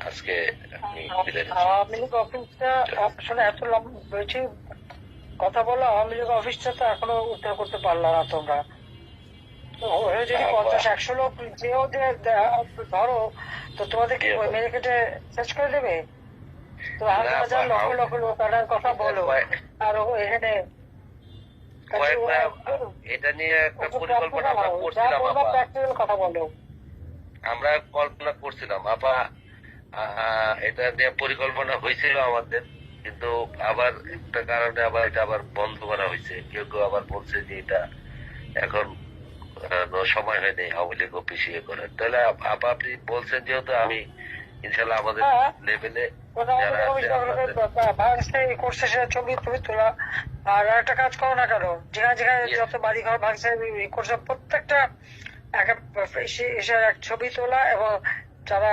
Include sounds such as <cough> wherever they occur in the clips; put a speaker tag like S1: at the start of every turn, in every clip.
S1: আজকে
S2: আওয়ামী লীগ অফিসটা আসলে এত লম্বা কথা বলো আওয়ামী লীগ অফিসটা তো এখনও উদ্ধার করতে পারল না তোমরা। যদি
S1: হ্যাঁ,
S2: পঞ্চাশ একশো লোক যেও যে ধরো তো তোমাদের কি মেরে কেটে শেষ করে দেবে? তো হাজার হাজার লক্ষ লক্ষ লোক আনার কথা বলো। আর এখানে
S1: এটা নিয়ে একটা পরিকল্পনা আমরা করছিলাম
S2: কথা বলো।
S1: আমরা কল্পনা করছিলাম আপা এটা নিয়ে পরিকল্পনা হয়েছিল আমাদের কিন্তু আবার একটা কারণে আবার এটা আবার বন্ধ করা হয়েছে কেউ কেউ আবার বলছে যে এটা এখন সময় হয়নি আওয়ামী লীগ ইয়ে করার তাহলে আপা আপনি বলছেন যেহেতু আমি ইনশাল্লাহ আমাদের
S2: হ্যাঁ।
S1: লেভেলে
S2: আর একটা কাজ করো না কেন যেখানে যেখানে. যত বাড়ি ঘর ভাঙছে প্রত্যেকটা ছবি তোলা এবং যারা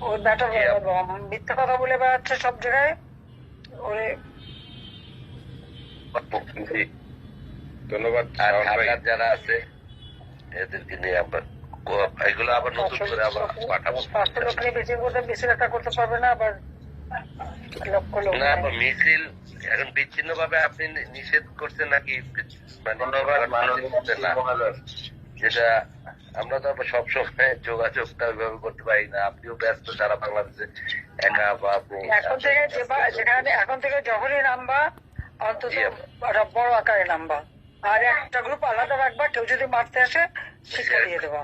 S2: ব্যাটা
S1: আপ-
S2: মিথ্যা কথা বলে বেড়াচ্ছে সব জায়গায়। ওরে।
S3: ধন্যবাদ
S1: যারা আছে এদেরকে নিয়ে আমরা কো- এগুলো আবার নতুন করে আবার পাঠাবো।
S2: পাঁচশো লোক নিয়ে বেশি করতে বেশি একটা করতে পারবে না আবার
S1: না মিছিল এখন বিচ্ছিন্ন ভাবে আপনি নিষেধ করছেন নাকি? মানে যেটা আমরা তো সবসময় যোগাযোগটা ওইভাবে করতে পারি না। আপনিও ব্যস্ত সারা বাংলাদেশে। একা বা
S2: এখন থেকে যেখানে এখন থেকে যখনই নামবা অন্তত বড় আকারে নামবা আর একটা গ্রুপ আলাদা রাখবা কেউ যদি মারতে আসে শিক্ষা দিয়ে দেবা।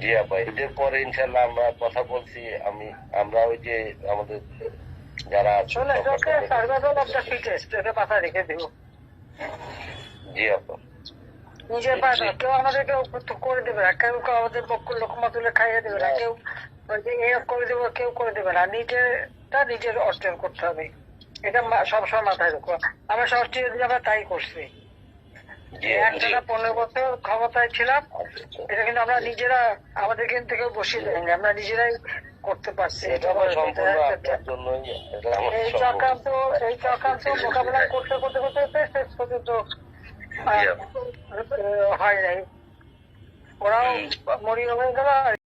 S1: জি আপা এদের পরে ইনশাল্লাহ আমরা কথা বলছি। আমি আমরা ওই যে আমাদের যারা আছে
S2: সার্ভাইভাল অফ দ্য ফিটেস্ট এটা মাথায় রেখে দিও
S1: জি আপা
S2: দাও। কেউ আমাদেরকে করে দেবে না। কেউ কেউ আমাদের পক্ষ লোকমা তুলে খাইয়ে দেবে না। কেউ করে দেবো কেউ করে দেবে না। নিজেরটা নিজের অর্জন করতে হবে। এটা সবসময় মাথায় রাখো। আমরা ষষ্ঠী আমরা তাই করছি। একটানা পনেরো বছর ক্ষমতায় ছিলাম। এটা কিন্তু আমরা নিজেরা আমাদের কিন্তু বসিয়ে দেয়নি। আমরা নিজেরাই করতে পারছি। এই চক্রান্ত এই চক্রান্ত <laughs> মোকাবেলা করতে করতে করতে শেষ পর্যন্ত হয় নাই ওরাও মরিয়া গেল